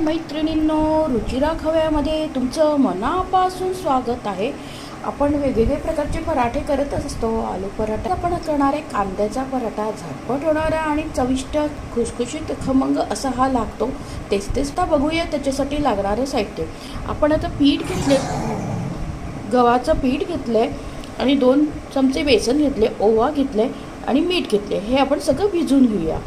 मैत्रिणींनो रुचिरा खव्यामध्ये तुमचं मनापासून स्वागत आहे. आपण वेगवेगळे प्रकारचे पराठे करतच असतो. आलू पराठा आपण करणार आहे कांद्याचा पराठा झटपट होणारा आणि चविष्ट खुशखुशीत खमंग असा हा लागतो. तेच तेच तर बघूया त्याच्यासाठी लागणारं साहित्य. आपण आता पीठ घेतले. गव्हाचं पीठ घेतलं आहे आणि दोन चमचे बेसन घेतले ओवा घेतले आणि मीठ घेतले हे आपण सगळं भिजून घेऊया.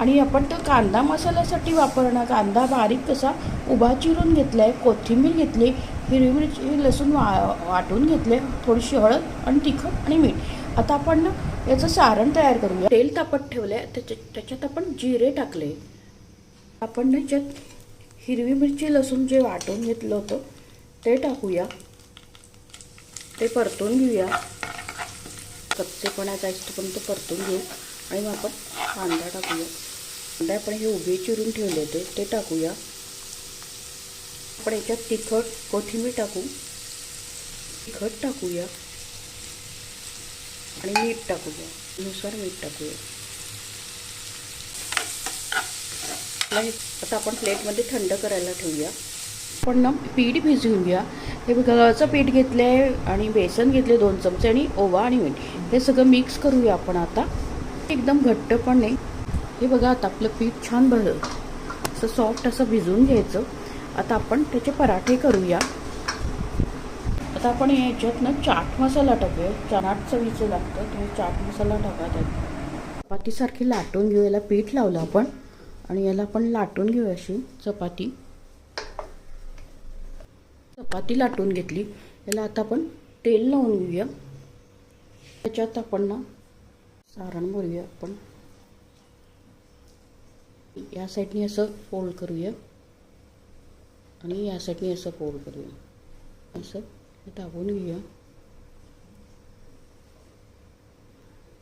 आणि आपण तो कांदा मसाल्यासाठी वापरणार. कांदा बारीक कसा उभा चिरून घेतला आहे कोथिंबीर घेतली हिरवी मिरची लसूण वा वाटून घेतले थोडीशी हळद आणि तिखट आणि मीठ. आता आपण ना याचं सारण तयार करूया. तेल तापत ठेवलं आहे त्याच्या त्याच्यात आपण जिरे टाकले. आपण ना याच्यात हिरवी मिरची लसूण जे वाटून घेतलं होतं ते टाकूया. ते परतून घेऊया. कच्चेपणा जाईस्तोपर्यंत परतून घेऊ. आणि मग आपण कांदा टाकूया. कांदा आपण हे उभे चिरून ठेवले होते ते टाकूया. आपण याच्यात तिखट कोथिंबीर टाकू. तिखट टाकूया. आणि मीठ टाकूया. नुसार मीठ टाकूया. म्हणजे आता आपण प्लेटमध्ये थंड करायला ठेवूया. आपण ना पीठ भिजवून घ्या. हे गव्हाचं पीठ घेतलं आहे आणि बेसन घेतले दोन चमचे आणि ओवा आणि मीठ. हे सगळं मिक्स करूया आपण आता. एकदम घट्ट पण नाही हे बघा आता आपलं पीठ छान भरलं. असं सॉफ्ट असं भिजवून घ्यायचं. आता आपण त्याचे पराठे करूया. आता आपण याच्यात ना चाट मसाला टाकूया. चाट चवीचं लागतं तुम्ही चाट मसाला टाका त्यात. चपातीसारखी लाटून घेऊ. याला पीठ लावलं आपण. आणि याला आपण लाटून घेऊ अशी चपाती. चपाती लाटून घेतली. याला आता आपण तेल लावून घेऊया. त्याच्यात आपण ना सारण भरूया आपण. या साईडने असं फोल्ड करूया. आणि या साईडने असं फोल्ड करूया. असं दाबून घेऊया.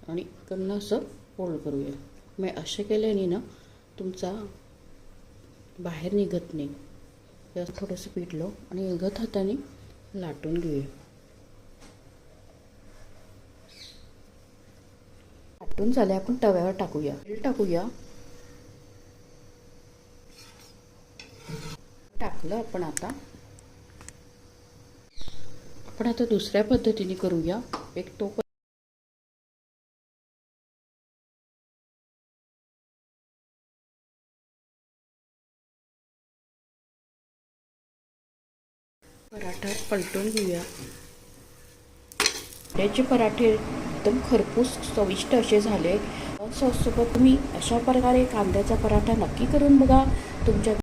आणि इकडनं असं फोल्ड करूया. मग असे केल्याने ना तुमचा बाहेर निघत नाही. थोडंसं पिठलं आणि गत हाताने लाटून घेऊया. लाटून झाले आपण तव्यावर टाकूया. तेल टाकूया. टाकलं आपण आता. आपण आता दुसऱ्या पद्धतीने करूया. एक तो पराठा पलटून घेऊया. त्याचे पराठे एकदम खरपूस चविष्ट असे झाले. सॉससोबत तुम्ही अशा प्रकारे कांद्याचा पराठा नक्की करून बघा. तुमच्या